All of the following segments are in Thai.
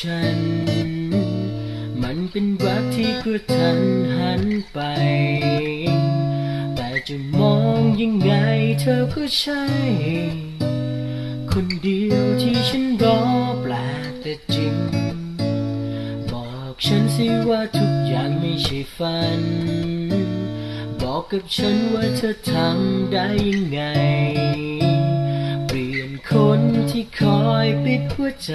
ฉัน มันเป็นรักที่กระทันหันไป แต่จะมองยังไงเธอก็ใช่ คนเดียวที่ฉันรอแปลกแต่จริง บอกฉันสิว่าทุกอย่างไม่ใช่ฝัน บอกกับฉันว่าเธอทำได้ยังไงเปลี่ยนคนที่คอยปิดหัวใจ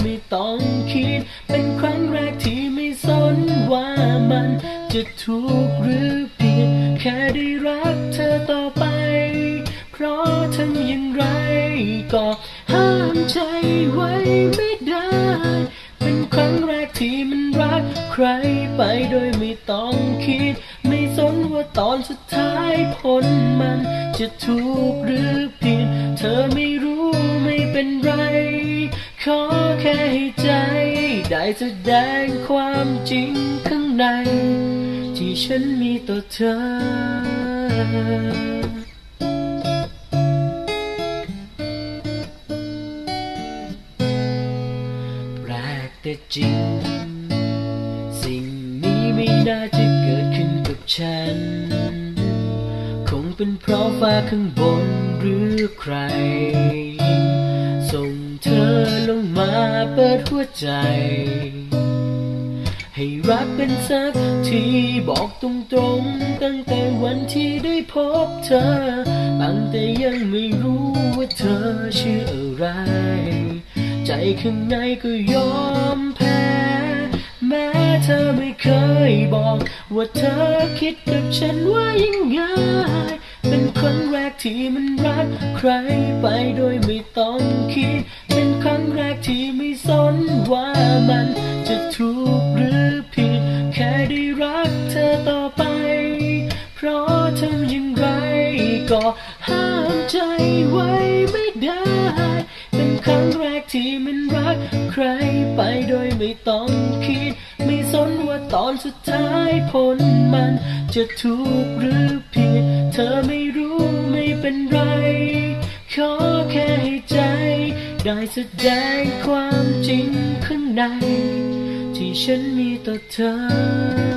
ไม่ได้ เป็นครั้งแรกที่มันรักใครไปโดยไม่ต้องคิด ไม่สนว่าตอนสุดท้ายผลมันจะถูกหรือผิด เธอไม่รู้ไม่เป็นไร ขอแค่ให้ใจ ได้แสดงความจริงข้างใน ที่ฉันมีต่อเธอ แต่จริง สิ่งนี้ไม่น่าจะเกิดขึ้นกับฉัน คงเป็นเพราะฟ้าข้างบนหรือใคร ส่งเธอลงมาเปิดหัวใจ ให้รักเป็นสักทีบอกตรงๆ ตั้งแต่วันที่ได้พบเธอ ตั้งแต่ยังไม่รู้ว่าเธอชื่ออะไร ใจข้างในก็ยอมแพ้ แม้เธอไม่เคยบอก ว่าเธอคิดกับฉันว่ายังไง เป็นครั้งแรกที่มันรักใครไปโดยไม่ต้องคิด เป็นครั้งแรกที่ไม่สนว่ามันจะถูกหรือผิด แค่ได้รักเธอต่อไป เพราะทำอย่างไรก็ห้ามใจไว้ไม่ได้ ครั้งแรกที่มันรักใครไปโดยไม่ต้องคิด ไม่สนว่าตอนสุดท้ายผลมันจะถูกหรือผิด เธอไม่รู้ไม่เป็นไร ขอแค่ให้ใจ ได้แสดงความจริงข้างใน ที่ฉันมีต่อเธอ